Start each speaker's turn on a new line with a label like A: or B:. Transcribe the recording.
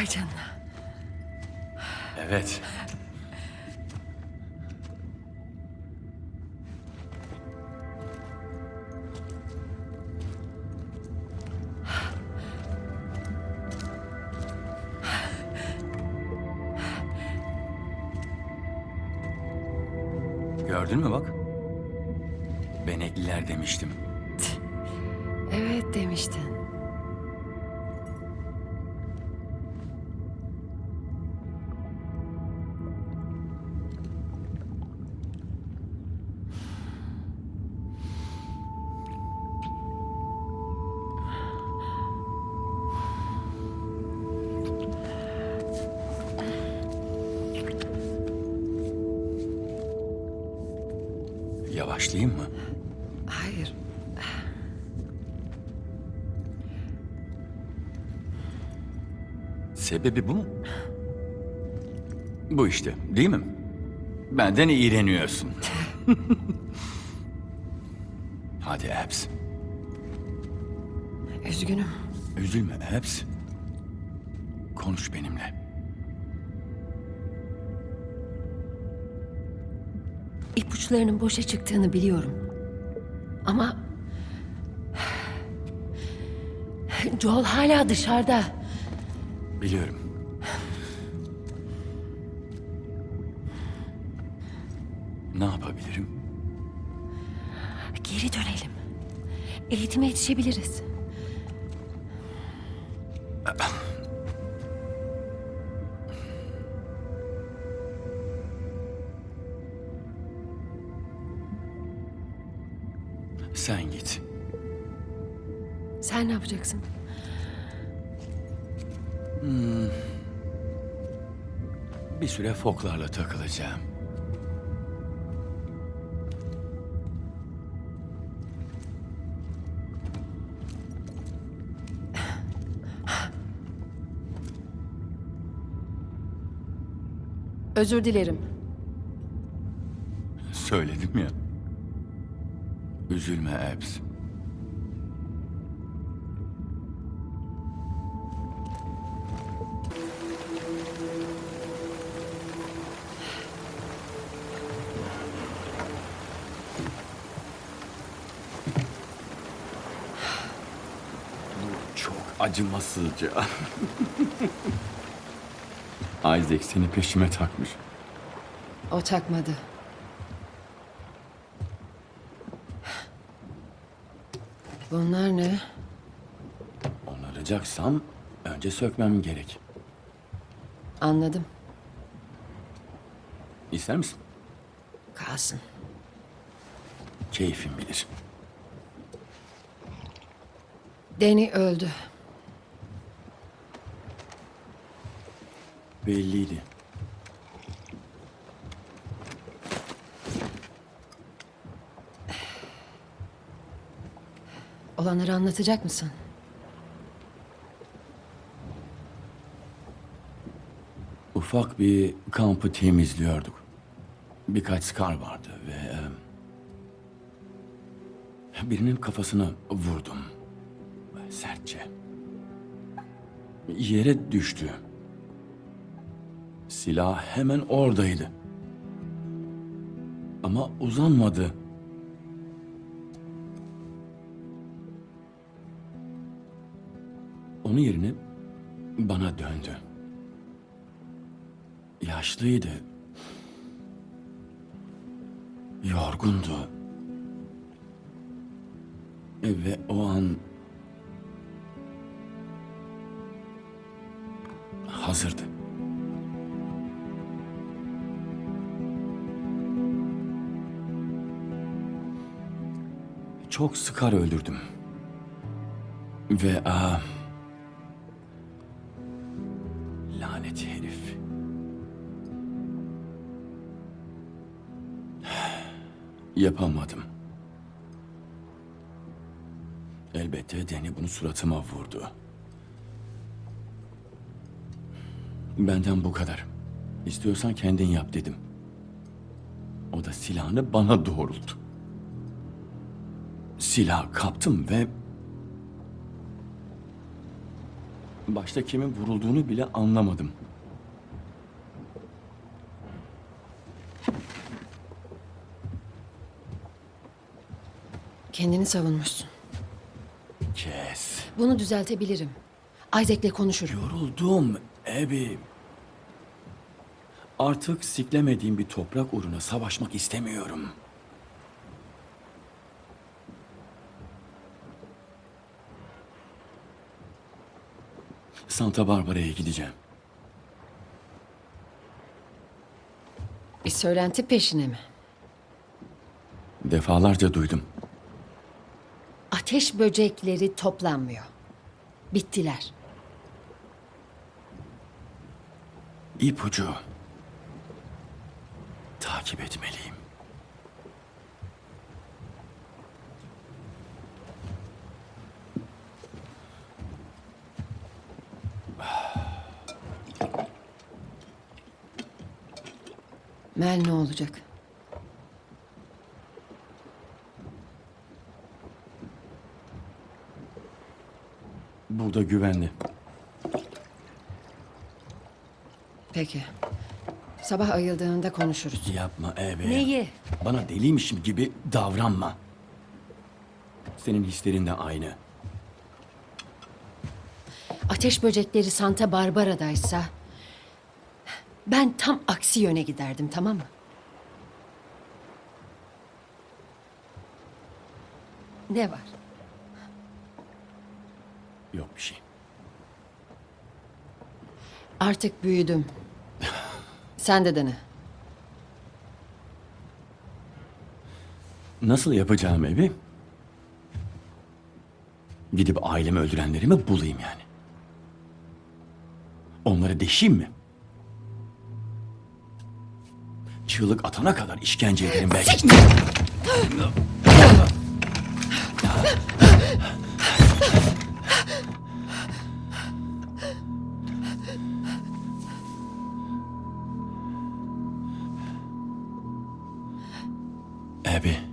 A: Vay canına.
B: Evet. Gördün mü bak? Benekliler demiştim.
A: Evet demiştin.
B: Yavaşlayayım mı?
A: Hayır.
B: Sebebi bu mu? Bu işte, değil mi? Benden iğreniyorsun. Hadi Abs.
A: Üzgünüm.
B: Üzülme Abs. Konuş benimle.
A: İpuçlarının boşa çıktığını biliyorum. Ama... Joel hala dışarıda.
B: Biliyorum. Ne yapabilirim?
A: Geri dönelim. Eğitime yetişebiliriz.
B: Sen git.
A: Sen ne yapacaksın?
B: Bir süre foklarla takılacağım.
A: Özür dilerim.
B: Söyledim ya. Üzülme Abs. Bu çok acımasızca. Isaac seni peşime takmış.
A: O takmadı. Bunlar ne?
B: Onaracaksam önce sökmem gerek.
A: Anladım.
B: İster misin?
A: Kalsın.
B: Keyfin bilir.
A: Danny öldü.
B: Belliydi.
A: Olanları anlatacak mısın?
B: Ufak bir kampı temizliyorduk. Birkaç skar vardı ve... e, birinin kafasını vurdum. Sertçe. Yere düştü. Silah hemen oradaydı. Ama uzanmadı. Onun yerine bana döndü. Yaşlıydı. Yorgundu. Ve o an hazırdı. Çok sıkar öldürdüm. Ve aa, lanet herif. Yapamadım. Elbette Deni bunu suratıma vurdu. Benden bu kadar. İstiyorsan kendin yap dedim. O da silahını bana doğrulttu. Silah kaptım ve Başta kimin vurulduğunu bile anlamadım.
A: Kendini savunmuşsun.
B: Kes.
A: Bunu düzeltebilirim. Isaac'le konuşurum.
B: Yoruldum Abby. Artık siklemediğim bir toprak uğruna savaşmak istemiyorum. Santa Barbara'ya gideceğim.
A: Bir söylenti peşine mi?
B: Defalarca duydum.
A: Ateş böcekleri toplanmıyor. Bittiler.
B: İpucu. Takip etmeliyim.
A: Mel ne olacak?
B: Burada güvenli.
A: Peki. Sabah ayıldığında konuşuruz.
B: Yapma Abby.
A: Neyi?
B: Bana deliymişim gibi davranma. Senin hislerin de aynı.
A: Ateş böcekleri Santa Barbara'daysa... ...ben tam aksi yöne giderdim tamam mı? Ne var?
B: Yok bir şey.
A: Artık büyüdüm. Sen de dene.
B: Nasıl yapacağım evi? Gidip ailemi öldürenleri mi bulayım yani? Onları deşeyim mi? Çığlık atana kadar işkence ederim belki. Abby.